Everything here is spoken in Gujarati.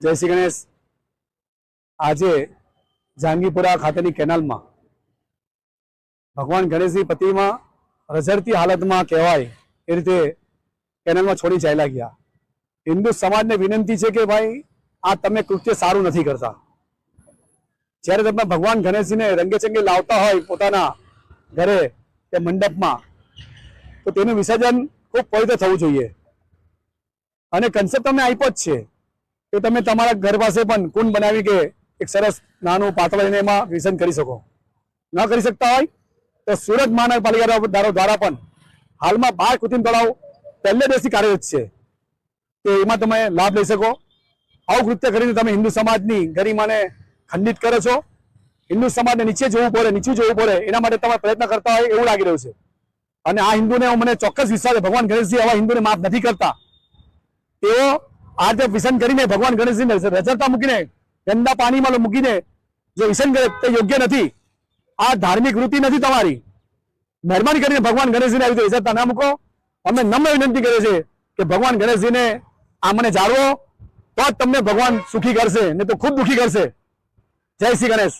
જય શ્રી ગણેશ. આજે જહાંગીપુરા ખાતેની કેનાલમાં ભગવાન ગણેશની પ્રતિમા રઝળતી હાલતમાં કહેવાય એ રીતે કેનાલમાં છોડી ચાલ્યા ગયા. હિન્દુ સમાજને વિનંતી છે કે ભાઈ, આ તમે કૃત્ય સારું નથી કરતા. જ્યારે તમે ભગવાન ગણેશજીને રંગેચંગે લાવતા હોય પોતાના ઘરે કે મંડપમાં, તો તેનું વિસર્જન ખૂબ પવિત્ર થવું જોઈએ. અને કન્સેપ્ટ તમને આપ્યો જ છે. કે તમે તમારા ઘર પાસે પણ કુંડ બનાવી કે એક સરસ નાનું લઈને એમાં વિસર્જન કરી શકો. ન કરી શકતા હોય તો સુરત મહાનગરપાલિકા દ્વારા પણ હાલમાં બાર કૃત્રિમ તળાવ પહેલે દિવસથી કાર્યરત છે. કે એમાં તમે લાભ લઈ શકો. આવું કૃત્ય કરીને તમે હિન્દુ સમાજની ગરિમાને ખંડિત કરો છો. હિન્દુ સમાજને નીચે જોવું પડે, નીચે જોવું પડે, એના માટે તમે પ્રયત્ન કરતા હોય એવું લાગી રહ્યું છે. અને આ હિન્દુને મને ચોક્કસ વિશ્વાસ છે ભગવાન ગણેશજી આવા હિન્દુને માફ નથી કરતા. તેઓ આ જે વિસન કરીને ભગવાન ગણેશજીને રજરતા મૂકીને ગંદા પાણીમાં મૂકીને જો વિસન કરે તે યોગ્ય નથી. આ ધાર્મિક વૃત્તિ નથી તમારી. મહેરબાની કરીને ભગવાન ગણેશજીને આવી રીતે ઇજ્જતતા ના મૂકો. અમે નમ્ર વિનંતી કરીએ છે કે ભગવાન ગણેશજીને મને જાળવો તો જ તમને ભગવાન સુખી કરશે ને તો ખૂબ દુખી કરશે. જય શ્રી ગણેશ.